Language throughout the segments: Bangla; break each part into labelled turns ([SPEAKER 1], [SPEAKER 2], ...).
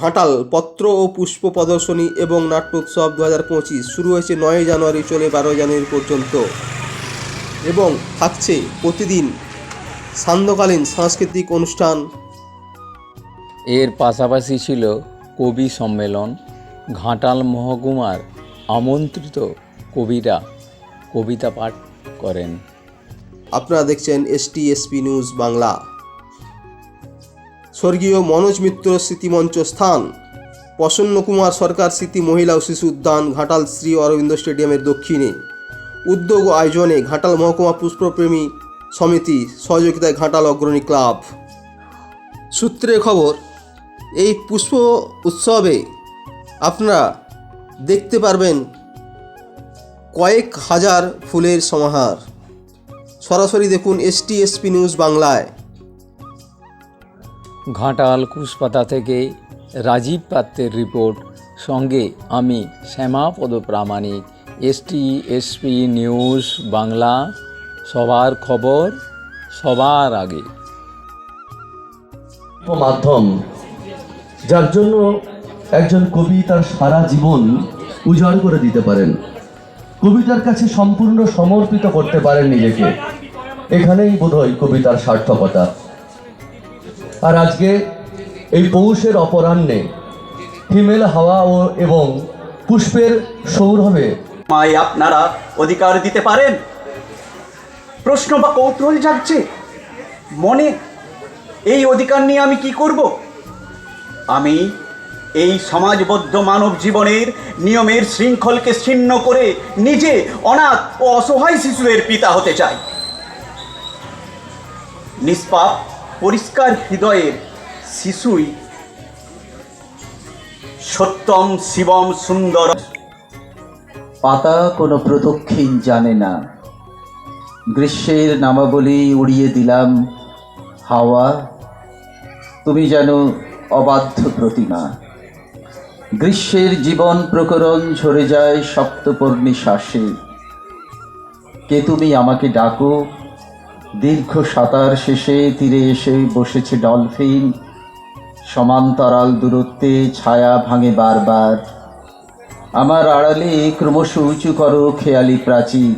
[SPEAKER 1] ঘাটাল পত্র ও পুষ্প প্রদর্শনী এবং নাট্যোৎসব দু হাজার পঁচিশ শুরু হয়েছে নয় জানুয়ারি চলে বারো জানুয়ারি পর্যন্ত। এবং থাকছে প্রতিদিন সান্ধ্যকালীন সাংস্কৃতিক অনুষ্ঠান।
[SPEAKER 2] এর পাশাপাশি ছিল কবি সম্মেলন ঘাটাল মহকুমার আমন্ত্রিত কবিরা কবিতা পাঠ করেন।
[SPEAKER 1] আপনারা দেখছেন এসটি এসপি নিউজ বাংলা। স্বর্গীয় মনোজ মিত্র স্মৃতিমঞ্চ স্থান। প্রসন্ন কুমার সরকার স্মৃতি মহিলা ও শিশু উদ্যান ঘাটাল শ্রী অরবিন্দ স্টেডিয়ামের দক্ষিণে। উদ্যোগ ও আয়োজনে ঘাটাল মহকুমা পুষ্পপ্রেমী সমিতি সহযোগিতায় ঘাটাল অগ্রণী ক্লাব। সূত্রে খবর, এই পুষ্প উৎসবে আপনারা দেখতে পারবেন কয়েক হাজার ফুলের সমাহার। সরাসরি দেখুন এসটি এসপি নিউজ বাংলায়।
[SPEAKER 2] ঘাটাল কুশপাতা থেকে রাজীব পাত্রের রিপোর্ট। সঙ্গে আমি Shyamapada Pramanik ST, SP news, Bangla, সবার খবর, সবার আগে।
[SPEAKER 3] মাধ্যম, যার জন্য একজন কবি তার সারা জীবন উজাড় করে দিতে পারেন। কবিতার কাছে সম্পূর্ণ সমর্পিত করতে পারেন নিজেকে। এখানেই বোধহয় কবিতার সার্থকতা। আর আজকে এই পৌষের অপরাহ্নে হিমেল হাওয়া ও এবং পুষ্পের সৌরভে
[SPEAKER 4] মায় আপনারা অধিকার দিতে পারেন? প্রশ্ন বা কৌতূহল জাগছে। মনে, এই অধিকার নিয়ে আমি কি করব? আমি এই সমাজবদ্ধ মানব জীবনের নিয়মের শৃঙ্খলকে ছিন্ন করে নিজে অনাথ ও অসহায় শিশুদের পিতা হতে চাই। নিষ্পাপ পরিষ্কার হৃদয়ের শিশুই সত্যম শিবম সুন্দর।
[SPEAKER 5] পাতা কোনো প্রদক্ষিণ জানে না। গ্রীষ্মের নামাবলী উড়িয়ে দিলাম হাওয়া। তুমি যেন অবাধ্য প্রতিমা। গ্রীষ্মের জীবন প্রকরণ ঝরে যায় সপ্তপর্ণী শ্বাসে কে তুমি আমাকে ডাকো? দীর্ঘ সাঁতার শেষে তীরে এসে বসেছে ডলফিন। সমান্তরাল দূরত্বে ছায়া ভাঙে বারবার। আমার আড়ালে ক্রমশ উঁচু করো খেয়ালি প্রাচীর।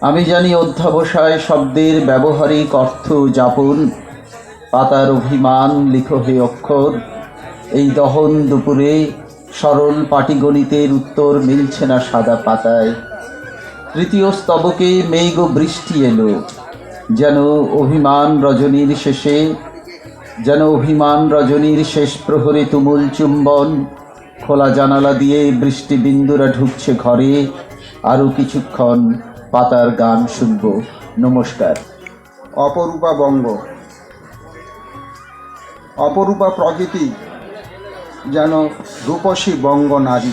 [SPEAKER 5] আমি জানি অধ্যাবসায় শব্দের ব্যবহারিক অর্থ যাপন। পাতার অভিমান, লিখ হে অক্ষর। এই দহন দুপুরে সরল পাটিগণিতের উত্তর মিলছে না সাদা পাতায়। তৃতীয় স্তবকে মেঘ বৃষ্টি এলো। যেন অভিমান রজনীর শেষে, যেন অভিমান রজনীর শেষ প্রহরে তুমুল চুম্বন, খোলা জানালা দিয়ে বৃষ্টি বিন্দুরা ঢুকছে ঘরে, আরও কিছুক্ষণ পাতার গান শুনব। নমস্কার।
[SPEAKER 6] অপরূপা বঙ্গ। অপরূপা প্রকৃতি যেন রূপসী বঙ্গ নারী।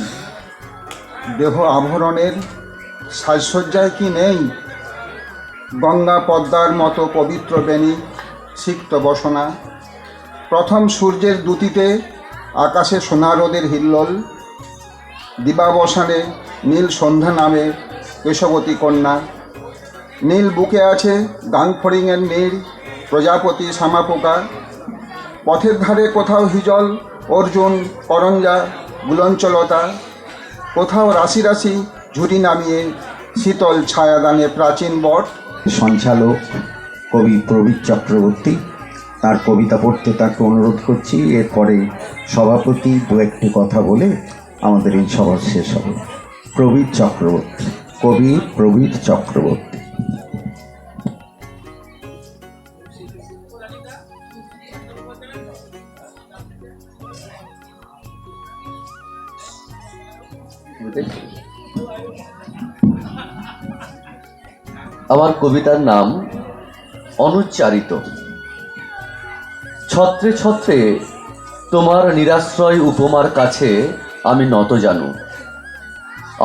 [SPEAKER 6] দেহ আভরণের সাজসজ্জায় কি নেই? গঙ্গা পদ্মার মতো পবিত্র বেণী সিক্ত বসনা। প্রথম সূর্যের দ্যুতিতে আকাশে সোনা রোদের হিল্লোল। দিবাবসানে নীল সন্ধ্যা নামে কেশবতী কন্যা। নীল বুকে আছে গাংফড়িংয়ের নীড় প্রজাপতি শ্যামাপোকা পথের ধারে কোথাও হিজল, অর্জুন করঞ্জা গুলঞ্চলতা। কোথাও রাশি রাশি ঝুড়ি নামিয়ে শীতল ছায়াদানে প্রাচীন বট।
[SPEAKER 7] সঞ্চালক কবি প্রবীর চক্রবর্তী। তার কবিতা পড়তে তাকে অনুরোধ করছি, এরপরে সভাপতি দু একটি কথা বলে আমাদের এই সভা শেষ হবে। প্রবীর চক্রবর্তী, কবি প্রবীর চক্রবর্তী।
[SPEAKER 3] আমার কবিতার নাম অনুচ্চারিত। ছত্রে ছত্রে তোমার নিরাশ্রয় উপমার কাছে আমি নত জানু।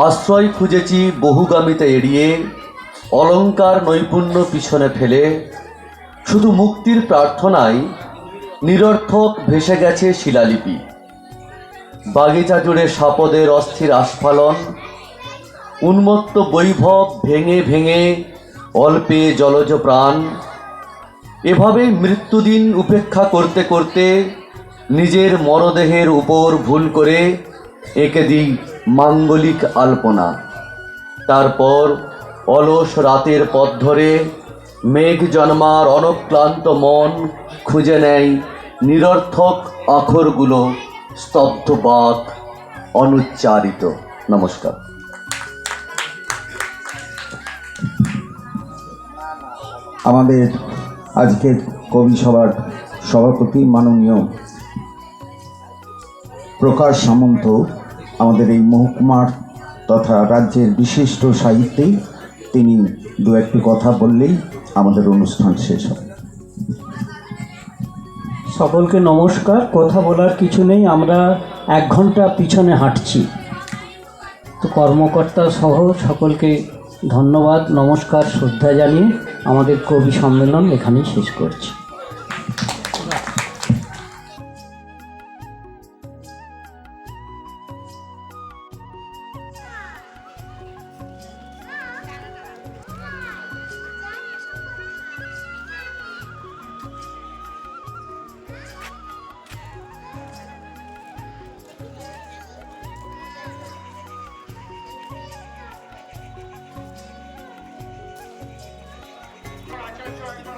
[SPEAKER 3] আশ্রয় খুঁজেছি বহুগামিতা এড়িয়ে, অলঙ্কার নৈপুণ্য পিছনে ফেলে, শুধু মুক্তির প্রার্থনায় নিরর্থক ভেসে গেছে শিলালিপি। বাগিচা জুড়ে সাপদের অস্থির আস্ফালন, উন্মত্ত বৈভব ভেঙে ভেঙে অল্পে জলজ প্রাণ। এভাবে মৃত্যুদিন উপেক্ষা করতে করতে নিজের মরদেহের উপর ভুল করে এঁকে দিই মাঙ্গলিক আলপনা। তারপর অলস রাতের পথ ধরে মেঘ জন্মার অনক্লান্ত মন খুঁজে নেয় নিরর্থক আখরগুলো স্তব্ধ বাক অনুচ্চারিত। নমস্কার।
[SPEAKER 7] আমাদের আজকের কবি সভার সভাপতি মাননীয় প্রকাশ সামন্ত আমাদের এই মহকুমার তথা রাজ্যের বিশিষ্ট সাহিত্যিক তিনি দু একটি কথা বললেই আমাদের অনুষ্ঠান শেষ হবে
[SPEAKER 8] সকলকে নমস্কার। কথা বলার কিছু নেই। আমরা এক ঘণ্টা পিছনে হাঁটছি। তো কর্মকর্তা সহ সকলকে ধন্যবাদ, নমস্কার, শ্রদ্ধা জানিয়ে আমাদের কবি সম্মেলন এখানেই শেষ করছি। Thank.